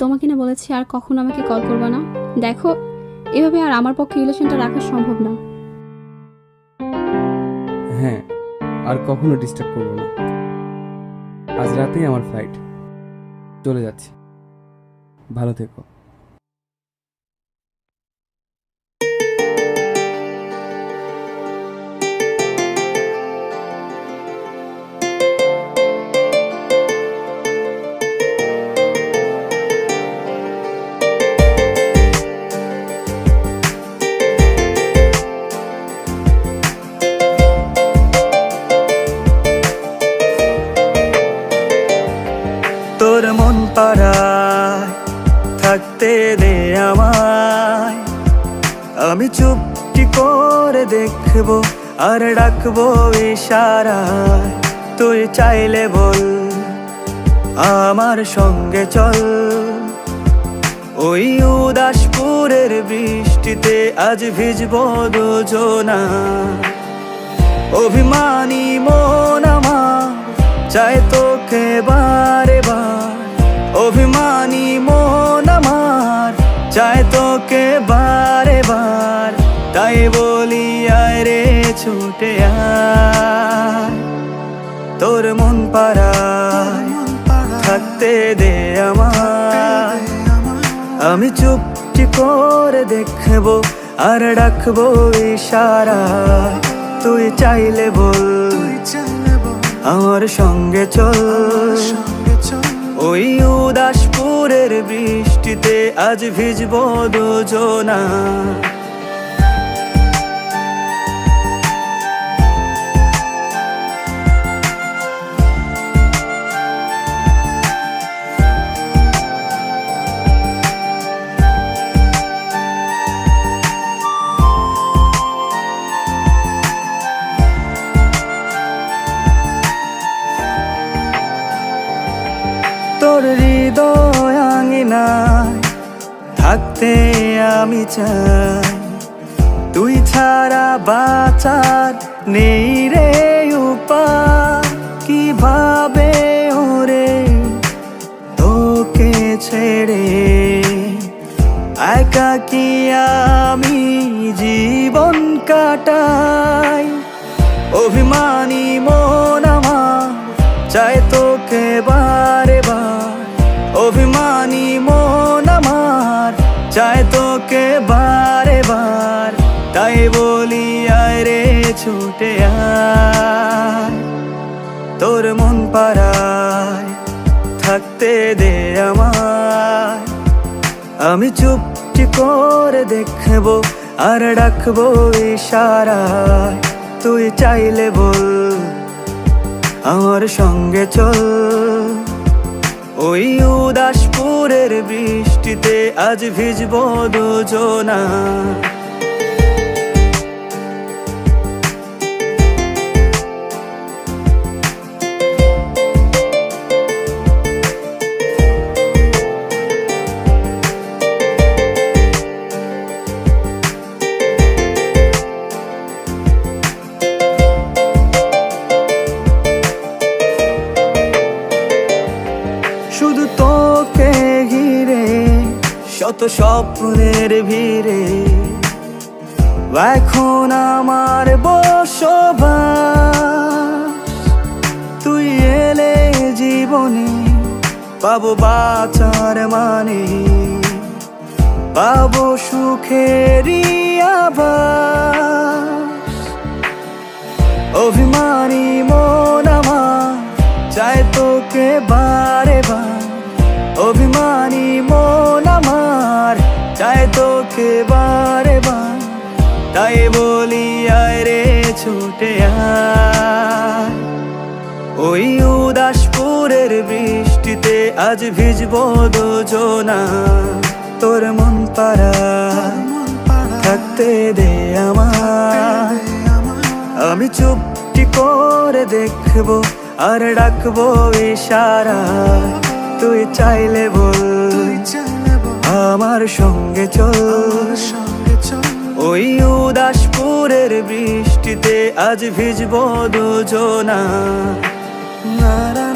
তোমাকে না বলেছি আর কখনো আমাকে কল করবে না? দেখো, এভাবে আর আমার পক্ষে রিলেশনটা রাখা সম্ভব না। হ্যাঁ আর কখনো ডিস্টার্ব করব না। আজ রাতেই আমার ফ্লাইট চলে যাচ্ছি। ভালো থেকো। থাকতে দে আমায়। আমি চুপটি করে দেখব আর ডাকবো ইশারায়। তুই চাইলে বল, আমার সঙ্গে চল। ওই উদাসপুরের বৃষ্টিতে আজ ভিজবো দুজনা। অভিমানী মন আমার, চায় তোকে বার চায় তোকে বারে বার তাই বলি আয় রে ছুটে আয়। তোর মন পাড়ায় থাকতে দে আমায়। আমি চুপটি করে দেখব আর ডাকবো ইশারা তুই চাইলে বল আমার সঙ্গে চল। ওই উদাসপুরের বৃষ্টিতে আজ ভিজবো দুজনা। তোর হৃদয় আঙিনায় থাকতে আমি চাই। তুই ছাড়া বাঁচার নেই রে উপায়। কীভাবে ওরে তোকে ছেড়ে? একা কি আমি জীবন কাটাই? অভিমানী মন আমার চায় তোকে বারে চায় তোকে বারে বার, তাই বলি, আয় রে, ছুটে তোর মন পাড়ায় থাকতে দে আমায়। আমি চুপটি করে দেখব আর ডাকবো ইশারায়। তুই চাইলে বল, আমার সঙ্গে চল। ওই উদাসপুরের বৃষ্টিতে আজ ভিজবো দুজনা। শত স্বপ্নের ভিড়ে। এখন আমার বসবাস। তুই এলে জীবনে পাবো বাঁচার মানে। পাবো সুখেরই আবাস অভিমানী মন আমার, চায় তোকে বারে বার। অভিমানী মন তোকে বারে বার, তাই বলি, আয় রে, ছুটে ওই উদাসপুরের বৃষ্টিতে আজ ভিজবো দুজনা, তোর মন পাড়া থাকতে দে আমার আমি চুপটি করে দেখব আর ডাকবো ইশারা তুই চাইলে বল আমার সঙ্গে চল। ওই উদাসপুরের বৃষ্টিতে আজ ভিজবো দুজনা। না না না